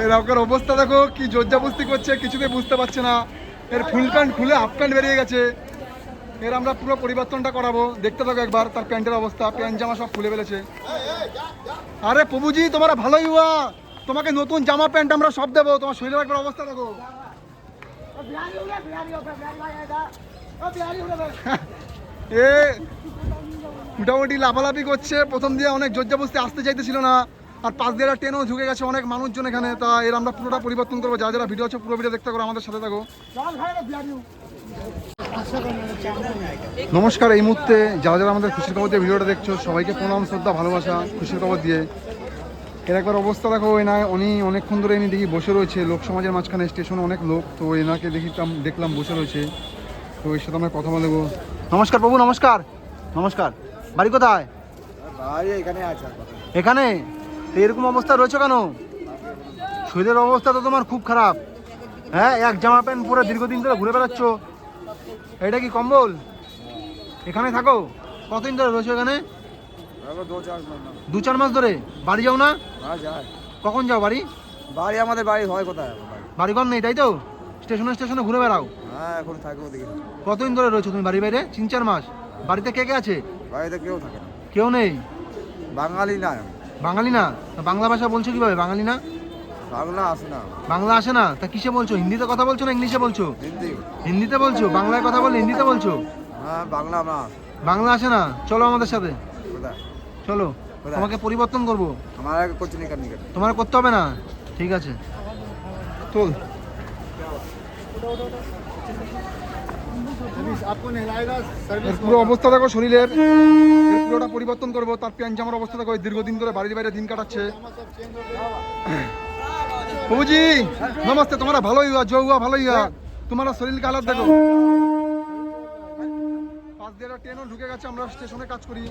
এই রকের অবস্থা দেখো কি জোরজাবস্তি করছে কিছুতে বুঝতে পারছে না। এর ফুল প্যান্ট খুলে হাফ প্যান্ট বেরিয়ে গেছে। এর আমরা পুরো পরিবর্তনটা করাবো। দেখতে থাকো একবার তার প্যান্টের অবস্থা প্যান্ট জামা সব খুলে ফেলেছে। আরে প্রভুজি তোমরা ভালোই হুয়া তোমাকে নতুন জামা প্যান্ট আমরা সব দেবো। তোমার শরীরের একবার অবস্থা দেখো। এ মোটামুটি লাফালাফি করছে। প্রথম দিয়ে অনেক জোরজাবস্তি আসতে চাইতেছিল না। আর পাঁচ দিয়ে ট্রেনও ঢুকে গেছে অনেক মানুষজন এখানে। তা এর আমরা পুরোটা পরিবর্তন করব। যারা যারা ভিডিও আছে, পুরো ভিডিও দেখতে করো আমাদের সাথে থাকো। নমস্কার, এই মুহূর্তে যারা যারা আমাদের খুশির খবর দিয়ে ভিডিওটা দেখছ, সবাইকে প্রণাম, শ্রদ্ধা, ভালোবাসা, খুশির খবর দিয়ে। এর একবার অবস্থা দেখো, এনা, উনি অনেকক্ষণ ধরে এনে দেখি বসে রয়েছে। লোক সমাজের মাঝখানে স্টেশনে অনেক লোক। তো এনাকে দেখিতাম, দেখলাম, বসে রয়েছে। তো এর সাথে আমরা কথা বলব। নমস্কার প্রভু, নমস্কার। নমস্কার। বাড়ি কোথায়? এখানে আছে এখানে? এরকম অবস্থা রয়েছে কেন? শরীরের অবস্থা তো তোমার খুব খারাপ। হ্যাঁ এক জামা প্যান্ট পরে দীর্ঘদিন ধরে ঘুরে বেড়াচ্ছ। এটা কি কম্বল? এখানে থাকো। কতদিন ধরে রয়েছো এখানে? দু চার মাস ধরে। বাড়ি যাও না? হ্যাঁ কখন যাও বাড়ি? বাড়ি আমাদের বাড়ি হয় কোথায়? বাড়ি? ঘর নেই তাই তো? স্টেশনে স্টেশনে ঘুরে বেড়াও। হ্যাঁ এখন কতদিন ধরে রয়েছো তুমি বাড়ি বাইরে? তিন চার মাস। বাড়িতে কে কে আছে? বাড়িতে কেউ থাকে না। কেউ নেই? বাঙালি না। বাঙালি না? তা বাংলা ভাষা বলছো কীভাবে? বাঙালি না? বাংলা আসে না। বাংলা আসে না? তা কিসে বলছো? হিন্দিতে কথা বলছো না ইংলিশে বলছো? হিন্দি। হিন্দিতে বলছো? বাংলায় কথা বললে হিন্দিতে বলছো? হ্যাঁ বাংলা না। বাংলা আসে না? চলো আমাদের সাথে। চলো? তোমাকে পরিবর্তন করব। আমার তোমার করতে হবে না? ঠিক আছে। চল পুরো অবস্থা দেখো শরীরের। পুরোটা পরিবর্তন করব। তার প্যান্ট জামার অবস্থা দেখো। দীর্ঘদিন ধরে বাড়ির বাইরে দিন কাটাচ্ছে। প্রভুজি নমস্তে। তোমরা ভালোই হুয়া জো হুয়া ভালোই হুয়া তোমারা শরীর কালার দেখো। পাঁচ দিয়ে ট্রেনও ঢুকে গেছে। আমরা স্টেশনে কাজ করি।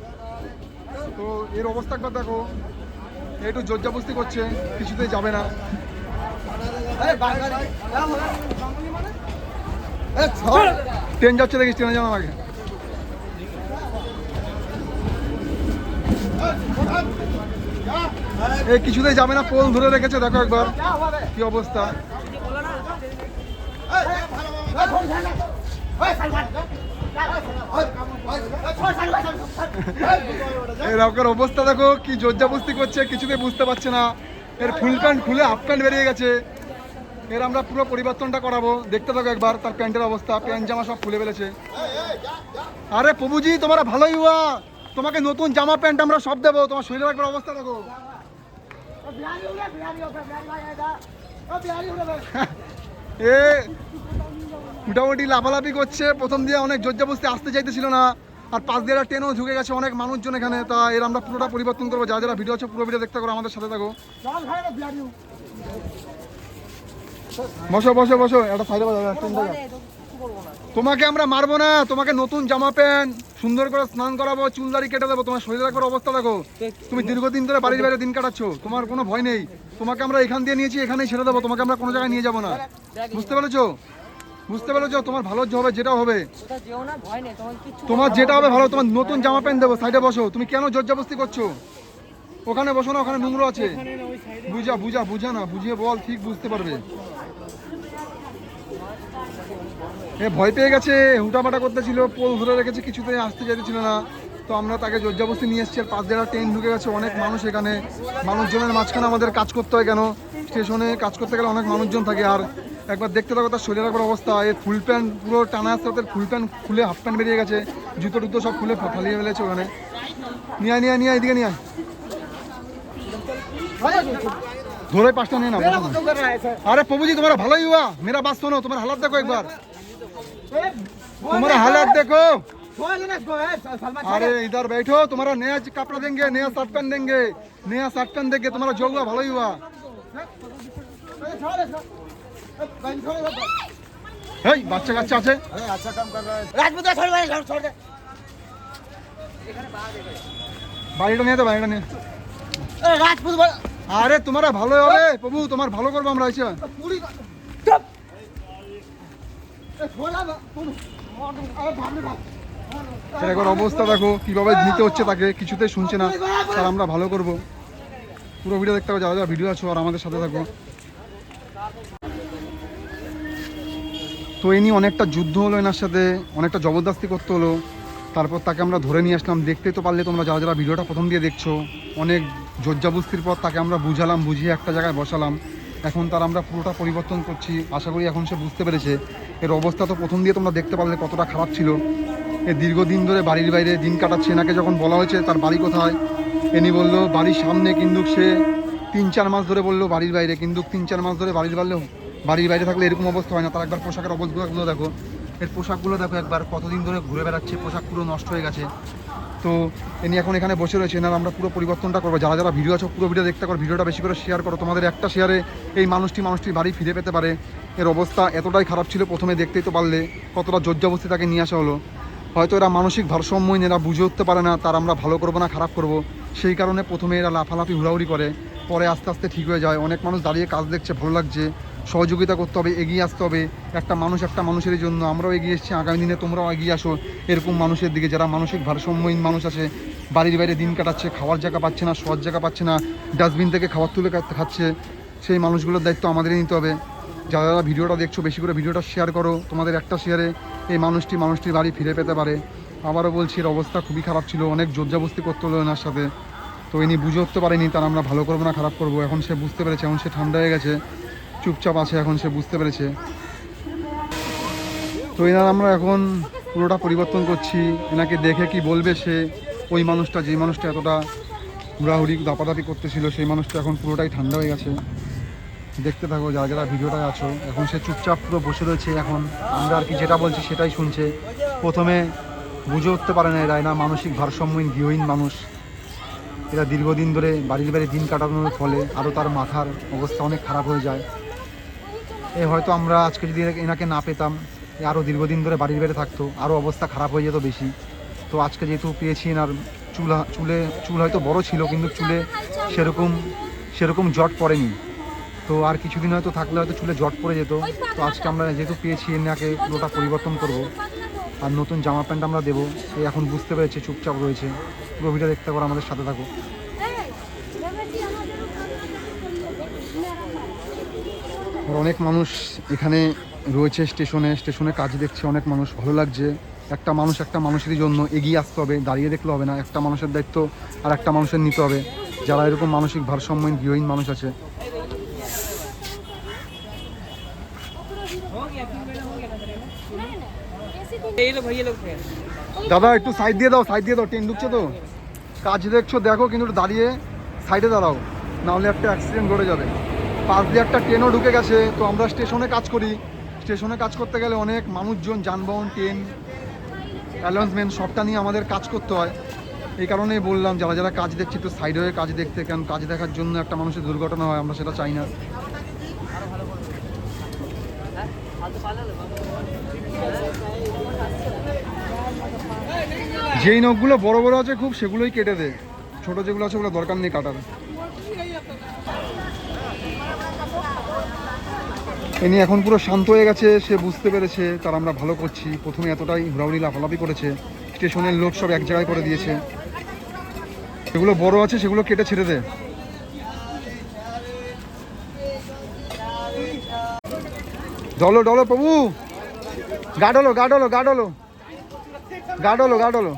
তো এর অবস্থা একবার দেখো। একটু জর্জাবস্তি করছে। কিছুতেই যাবে না। ট্রেন যাচ্ছে দেখিস ট্রেনে যাওয়া আগে এই কিছুতেই যাবে না, পোল ধরে রেখেছে, দেখো একবার কি অবস্থা। এই রকের অবস্থা দেখো, কি জর্জাবস্তি করছে, কিছুতেই বুঝতে পারছে না। এর ফুল খুলে হাফ প্যান্ট বেরিয়ে গেছে। এর আমরা পুরো পরিবর্তনটা করাবো। দেখতে থাকো একবার, তার প্যান্টের অবস্থা, প্যান্ট জামা সব খুলে ফেলেছে। আরে প্রভুজি, তোমরা ভালোই হুয়া তোমাকে নতুন জামা, প্যান্ট আমরা সব দেবো। তোমার শরীরের একবার অবস্থা দেখো। এ, মোটামুটি লাফালাফি করছে। প্রথম দিয়ে অনেক জর্জাবস্তি আসতে চাইতেছিল না। আর পাঁচ দিয়ে ট্রেনও ঢুকে গেছে অনেক মানুষজন এখানে। তা এর আমরা পুরোটা পরিবর্তন করব। যারা যারা ভিডিও আছে, পুরো ভিডিও দেখতে করো আমাদের সাথে থাকো। বসো বসো বসো। একটা সাইডে তোমাকে আমরা মারবো না, তোমাকে নতুন জামা প্যান্ট, সুন্দর করে স্নান করাবো চুল চুলদারি কেটে দেবো, তোমার শরীরের একবার অবস্থা দেখো। তুমি দীর্ঘদিন ধরে বাড়ির বাইরে দিন কাটাচ্ছ, তোমার কোনো ভয় নেই। তোমাকে আমরা এখান দিয়ে নিয়েছি, এখানেই ছেড়ে দেবো, তোমাকে আমরা কোনো জায়গায় নিয়ে যাব না। বুঝতে পেরেছ? বুঝতে পেরেছ? তোমার ভালো হবে, যেটা হবে। তোমার যেটা হবে ভালো, তোমার নতুন জামা প্যান্ট দেবো, সাইডে বসো। তুমি কেন জর্জাবস্তি করছ? ওখানে বসো না, ওখানে নোংরা আছে। বুঝা বুঝা বুঝা না, বুঝিয়ে বল, ঠিক বুঝতে পারবে। এ ভয় পেয়ে গেছে হুটাপাটা করতেছিল পোল ধরে রেখেছে কিছুতে আসতে চাইতেছিল না। তো আমরা তাকে জর্জাবস্তি নিয়ে এসেছি আর পাঁচ দেড়া ট্রেন ঢুকে গেছে অনেক মানুষ এখানে। মানুষজনের মাঝখানে আমাদের কাজ করতে হয় কেন? স্টেশনে কাজ করতে গেলে অনেক মানুষজন থাকে আর একবার দেখতে থাকো তার শরীরের একবার অবস্থা। এই ফুল প্যান্ট পুরো টানা আসতে তাদের ফুল প্যান্ট খুলে হাফ প্যান্ট বেরিয়ে গেছে জুতো টুতো সব খুলে ফালিয়ে ফেলেছে ওখানে। নিয়ে নিয়ে নিয়ে এদিকে নিয়ে ধরে পাঁচটা নিয়ে না আরে প্রভুজি তোমার ভালোই হুয়া মেরা বাস শোনো তোমার হালাত দেখো একবার। तुम्हारा हालत देखो अरे इधर बैठो तुम्हारा नया कपड़ा देंगे नया शर्ट पहन देंगे नया शर्ट पहन देंगे तुम्हारा जो हुआ भला ही हुआ এই বাচ্চা কাচ্চা আছে अरे अच्छा काम कर रहा है রাজপুত छोड़ भाई छोड़ छोड़ दे বাড়িটা নিয়ে তো বাড়িটা নিয়ে এ, রাজপুত বল আরে তোমারা ভালো হবে প্রভু তোমার ভালো করবো আমরা এসে চুপ একবার অবস্থা দেখো কীভাবে নিতে হচ্ছে তাকে কিছুতেই শুনছে না। আর আমরা ভালো করব। পুরো ভিডিও দেখতে হবে যারা যারা ভিডিও আছো আর আমাদের সাথে থাকো। তো এই নিয়ে অনেকটা যুদ্ধ হলো এনার সাথে অনেকটা জবরদস্তি করতে হলো। তারপর তাকে আমরা ধরে নিয়ে আসলাম। দেখতে তো পারলে তোমরা যারা যারা ভিডিওটা প্রথম দিয়ে দেখছ অনেক জজ্জাবস্তির পর তাকে আমরা বুঝালাম বুঝিয়ে একটা জায়গায় বসালাম। এখন তার আমরা পুরোটা পরিবর্তন করছি। আশা করি এখন সে বুঝতে পেরেছে। এর অবস্থা তো প্রথম দিয়ে তোমরা দেখতে পারলে কতটা খারাপ ছিল। এ দীর্ঘদিন ধরে বাড়ির বাইরে দিন কাটাচ্ছে। এনাকে যখন বলা হয়েছে, তার বাড়ি কোথায়? এনি বলল, বাড়ির সামনে কিন্তু সে তিন চার মাস ধরে বলল, বাড়ির বাইরে। কিন্তু তিন চার মাস ধরে বাড়ির বাইরে বাড়ির বাইরে থাকলে এরকম অবস্থা হয় না। তার একবার পোশাকের অবস্থাগুলো দেখো। এর পোশাকগুলো দেখো একবার। কতদিন ধরে ঘুরে বেড়াচ্ছে। পোশাক পুরো নষ্ট হয়ে গেছে। তো এনি এখন এখানে বসে রয়েছে। এনার আমরা পুরো পরিবর্তনটা করব। যারা যারা ভিডিও আছো, পুরো ভিডিও দেখতে করো, ভিডিওটা বেশি করে শেয়ার করো। তোমাদের একটা শেয়ারে এই মানুষটি মানুষটির বাড়ি ফিরে পেতে পারে। এর অবস্থা এতটাই খারাপ ছিল, প্রথমে দেখতেই তো পারলে কতটা জর্জাবস্তি তাকে নিয়ে আসা হলো। হয়তো এরা মানসিক ভারসাম্যহীন, এরা বুঝে উঠতে পারে না, তার আমরা ভালো করব না, খারাপ করব। সেই কারণে প্রথমে এরা লাফালাফি, হুড়াহুড়ি করে। পরে আস্তে আস্তে ঠিক হয়ে যায়। অনেক মানুষ দাঁড়িয়ে কাজ দেখছে, ভালো লাগছে। সহযোগিতা করতে হবে, এগিয়ে আসতে হবে। একটা মানুষ একটা মানুষের জন্য। আমরাও এগিয়ে এসেছি, আগামী দিনে তোমরাও এগিয়ে আসো। এরকম মানুষের দিকে, যারা মানসিক ভারসাম্যহীন মানুষ আছে, বাড়ির বাইরে দিন কাটাচ্ছে, খাওয়ার জায়গা পাচ্ছে না, শোয়ার জায়গা পাচ্ছে না, ডাস্টবিন থেকে খাবার তুলে খাচ্ছে, সেই মানুষগুলোর দায়িত্ব আমাদেরই নিতে হবে। যারা যারা ভিডিওটা দেখছ, বেশি করে ভিডিওটা শেয়ার করো। তোমাদের একটা শেয়ারে এই মানুষটি মানুষটির বাড়ি ফিরে পেতে পারে। আবারও বলছি, এর অবস্থা খুবই খারাপ ছিল। অনেক জোরজাবস্তি করতে হলো এনার সাথে। তো ইনি বুঝে উঠতে পারেনি, তার আমরা ভালো করব না, খারাপ করব। এখন সে বুঝতে পেরেছে, এখন সে ঠান্ডা হয়ে গেছে। চুপচাপ আছে এখন, সে বুঝতে পেরেছে। তো এনার আমরা এখন পুরোটা পরিবর্তন করছি। এনাকে দেখে কি বলবে সে, ওই মানুষটা, যেই মানুষটা এতটা হুড়াহুড়ি, দাপাদাপি করতেছিল, সেই মানুষটা এখন পুরোটাই ঠান্ডা হয়ে গেছে। দেখতে থাকো, যারা যারা ভিডিওটায় আছো, এখন সে চুপচাপ পুরো বসে রয়েছে এখন। আমরা আর কি যেটা বলছি সেটাই শুনছে। প্রথমে বুঝে উঠতে পারে না এরা এরা মানসিক ভারসাম্যহীন, গৃহহীন মানুষ। এরা দীর্ঘদিন ধরে বাড়ির বাড়ি দিন কাটানোর ফলে আরও তার মাথার অবস্থা অনেক খারাপ হয়ে যায়। এ হয়তো আমরা আজকে যদি এনাকে না পেতাম আরও দীর্ঘদিন ধরে বাড়ির বাইরে থাকতো আরও অবস্থা খারাপ হয়ে যেত বেশি। তো আজকে যেহেতু পেয়েছি এনার চুল চুলে চুল হয়তো বড় ছিল, কিন্তু চুলে সেরকম সেরকম জট পড়েনি। তো আর কিছুদিন হয়তো থাকলে হয়তো চুলে জট পড়ে যেত। তো আজকে আমরা যেহেতু পেয়েছি এনাকে, পুরোটা পরিবর্তন করব। আর নতুন জামা প্যান্ট আমরা দেবো। এখন বুঝতে পেরেছে, চুপচাপ রয়েছে। ভিডিও দেখতে পারো আমাদের সাথে থাকো। আর অনেক মানুষ এখানে রয়েছে, স্টেশনে স্টেশনে কাজ দেখছে, অনেক মানুষ, ভালো লাগছে। একটা মানুষ একটা মানুষের জন্য এগিয়ে আসতে হবে, দাঁড়িয়ে দেখলে হবে না। একটা মানুষের দায়িত্ব আর একটা মানুষের নিতে হবে। যারা এরকম মানসিক ভারসাম্যহীন, গৃহহীন মানুষ আছে। দাদা, একটু সাইড দিয়ে দাও সাইড দিয়ে দাও ট্রেন ঢুকছে তো। কাজ দেখছ, দেখো, কিন্তু দাঁড়িয়ে সাইডে দাঁড়াও। নাহলে একটা অ্যাক্সিডেন্ট ঘটে যাবে। পাশ দিয়ে একটা ট্রেনও ঢুকে গেছে, তো আমরা স্টেশনে কাজ করি। স্টেশনে কাজ করতে গেলে অনেক মানুষজন, যানবাহন ট্রেন অ্যালাউন্সমেন্ট সবটা নিয়ে আমাদের কাজ করতে হয়। এই কারণেই বললাম, যারা যারা কাজ দেখছে, একটু সাইড হয়ে কাজ দেখতে, কারণ কাজ দেখার জন্য একটা মানুষের দুর্ঘটনা হয়, আমরা সেটা চাই না। যেই নখগুলো বড় বড় আছে খুব, সেগুলোই কেটে দে ছোট যেগুলো আছে, ওগুলো দরকার নেই কাটার। এনি এখন পুরো শান্ত হয়ে গেছে, সে বুঝতে পেরেছে, তার আমরা ভালো করছি। প্রথমে এতটাই হুড়াহুড়ি লাফালাফি করেছে। স্টেশনের লোক সব এক জায়গায় করে দিয়েছে। সেগুলো বড় আছে, সেগুলো কেটে ছেড়ে দে। ডলো ডলো প্রভু! গাডলো গাডলো গাডলো গাডলো গাডলো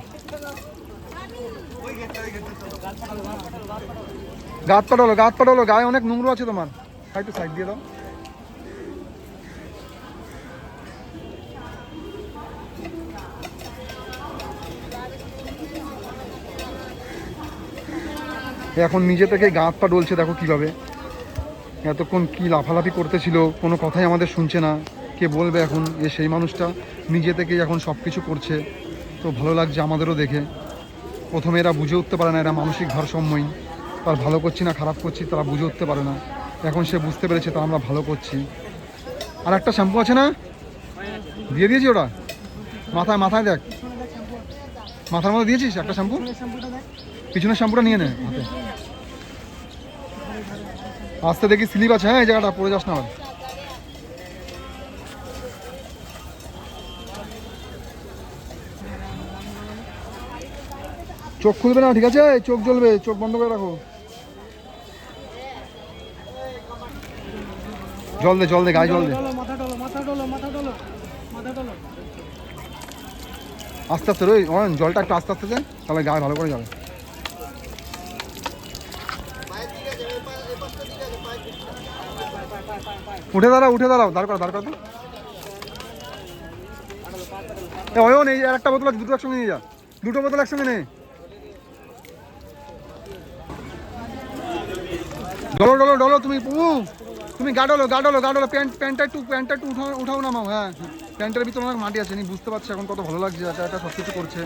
গাত পাঠালো গাত পাঠালো গায়ে অনেক নোংরা আছে তোমার। একটু সাইড দিয়ে দাও। এখন নিজে থেকে গা হাত পা ডলছে, দেখো কীভাবে। এতক্ষণ কি লাফালাফি করতেছিল, কোনো কথাই আমাদের শুনছে না। কে বলবে এখন এ সেই মানুষটা নিজে থেকেই এখন সব কিছু করছে। তো ভালো লাগছে আমাদেরও দেখে। প্রথমে এরা বুঝে উঠতে পারে না, এরা মানসিক ভারসাম্যহীন। তার ভালো করছি না, খারাপ করছি, তারা বুঝে উঠতে পারে না। এখন সে বুঝতে পেরেছে তা আমরা ভালো করছি। আর একটা শ্যাম্পু আছে না? দিয়ে দিয়েছি ওটা? মাথায় মাথায় দেখ। মাথার মধ্যে দিয়েছিস একটা শ্যাম্পু? পিছনের শ্যাম্পুটা নিয়ে নে হাতে। আসতে দেখি স্লিপ আছে হ্যাঁ এই জায়গাটা পড়ে যাস না আবার। চোখ খুলবে না ঠিক আছে? চোখ জ্বলবে চোখ বন্ধ করে রাখো। জল দে জল দে গায়ে জল দে। আস্তে আস্তে রই জলটা একটু আস্তে আস্তে তাহলে গায়ে ভালো করে যাবে। উঠে দাঁড়াও উঠে দাঁড়াও দাঁড় করো দাঁড় করো তো। অয়ন এই আর একটা বোতল আছে, দুটো একসঙ্গে নিয়ে যা। দুটো বোতল একসঙ্গে নে। ডলো ডলো ডলো তুমি পু তুমি গাডলো গাডলো গাডলো প্যান্ট প্যান্টটা একটু প্যান্টটা একটু উঠাও উঠাও নামাও হ্যাঁ প্যান্টের ভিতরে অনেক মাটি আছে নি বুঝতে পারছি এখন কত ভালো লাগছে একা একা সব কিছু করছে।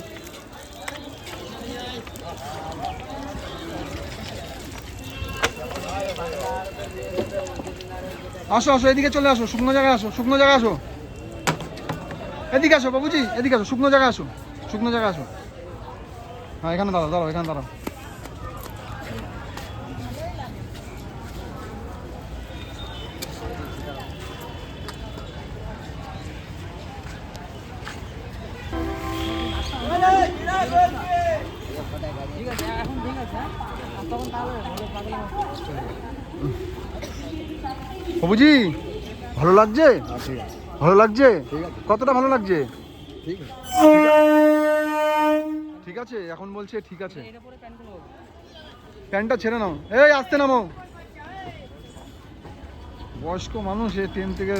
আসো আসো, এদিকে চলে আসো, শুকনো জায়গায় আসো, শুকনো জায়গায় আসো এদিকে আসো বাবুজি, এদিকে আসো, শুকনো জায়গায় আসো, শুকনো জায়গায় আসো হ্যাঁ এখানে দাঁড়াও দাঁড়াও, এখানে দাঁড়াও ঠিক আছে এখন ঠিক আছে? তখন তাহলে বাবুজি ভালো লাগছে? হ্যাঁ ঠিক আছে। ভালো লাগছে? ঠিক কতটা ভালো লাগছে? ঠিক আছে। এখন বলছে ঠিক আছে। প্যান্টটা ছেড়ে নাও। এই আসতে নামো বয়স্ক মানুষ এ ট্রেন থেকে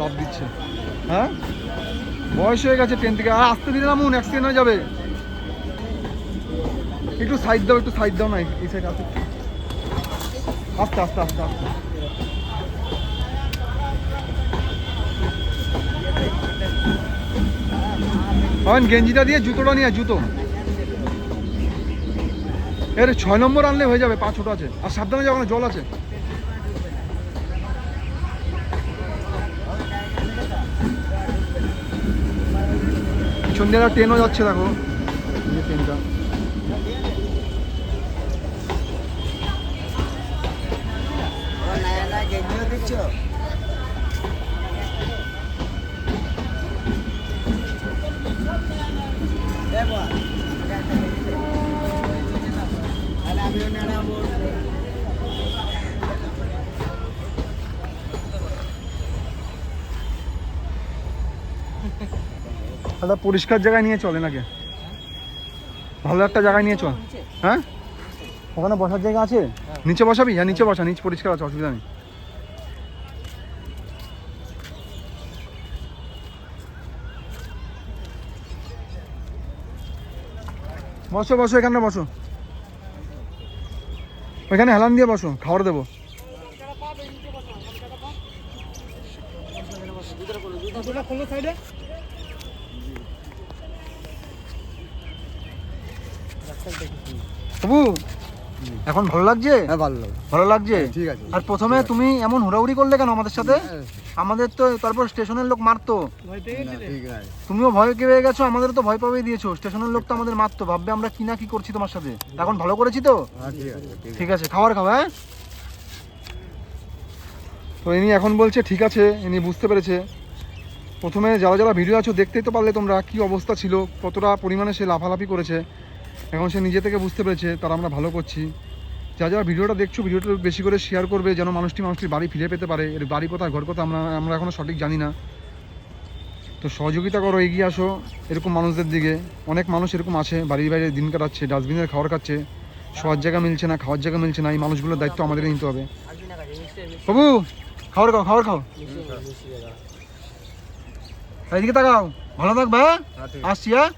লাভ দিচ্ছে। হ্যাঁ? বয়স হয়ে গেছে ট্রেন থেকে। আর আসতে দিলে নামুন অ্যাক্সিডেন্ট হয়ে যাবে। একটু সাইড দাও একটু সাইড দাও না এই- এই সাইড আসতে আস্তে আস্তে আস্তে আস্তে। হন গেঞ্জিটা দিয়ে জুতোটা নিয়ে জুতো। এর ছয় নম্বর আনলে হয়ে যাবে, পা ছোট আছে। আর সাবধানে যাও, ওখানে জল আছে। একটা ট্রেনও যাচ্ছে, দেখো। এই যে একটা পরিষ্কার জায়গায় নিয়ে চলে নাকি? ভালো একটা জায়গায় নিয়ে চল। হ্যাঁ? ওখানে বসার জায়গা আছে? নিচে বসাবি? হ্যাঁ নিচে বসা, নিচে পরিষ্কার আছে, অসুবিধা নেই। বসো বসো এখানে বসো। ওইখানে হেলান দিয়ে বসো খাবার দেবো। এখন ভালো লাগছে? হ্যাঁ ভালো ভালো লাগছে? ঠিক আছে। আর প্রথমে তুমি এমন হুড়াহুড়ি করলে কেন আমাদের সাথে? হ্যাঁ, আমাদের তো তারপর স্টেশনের লোক মারতো। না, ঠিক আছে। তুমিও ভয় পেয়ে গেছো? আমাদের তো ভয় পাবেই দিয়েছ। স্টেশনের লোক তো আমাদের মারতো। ভাববে আমরা কি না কি করছি তোমার সাথে। এখন ভালো করেছি তো? হ্যাঁ ঠিক আছে খাবার খাও হ্যাঁ? তো ইনি এখন বলছে ঠিক আছে। ইনি বুঝতে পেরেছে। প্রথমে যারা যারা ভিডিও আছো দেখতেই তো পারলে তোমরা কি অবস্থা ছিল কতটা পরিমাণে সে লাফালাফি করেছে। এখন সে নিজে থেকে বুঝতে পেরেছে তারা আমরা ভালো করছি। যা যারা ভিডিওটা দেখছ ভিডিওটা বেশি করে শেয়ার করবে যেন মানুষটি মানুষটির বাড়ি ফিরে পেতে পারে। এর বাড়ি কোথায় ঘর কোথায় আমরা আমরা এখনও সঠিক জানি না। তো সহযোগিতা করো এগিয়ে আসো এরকম মানুষদের দিকে। অনেক মানুষ এরকম আছে বাড়ির বাইরে দিন কাটাচ্ছে ডাস্টবিনের খাবার খাচ্ছে। শোয়ার জায়গা মিলছে না খাওয়ার জায়গা মিলছে না এই মানুষগুলোর দায়িত্ব আমাদের নিতে হবে। বাবু খাবার খাও খাবার খাও। এদিকে তাকাও ভালো থাকবে হ্যাঁ? হ্যাঁ আসছি হ্যাঁ?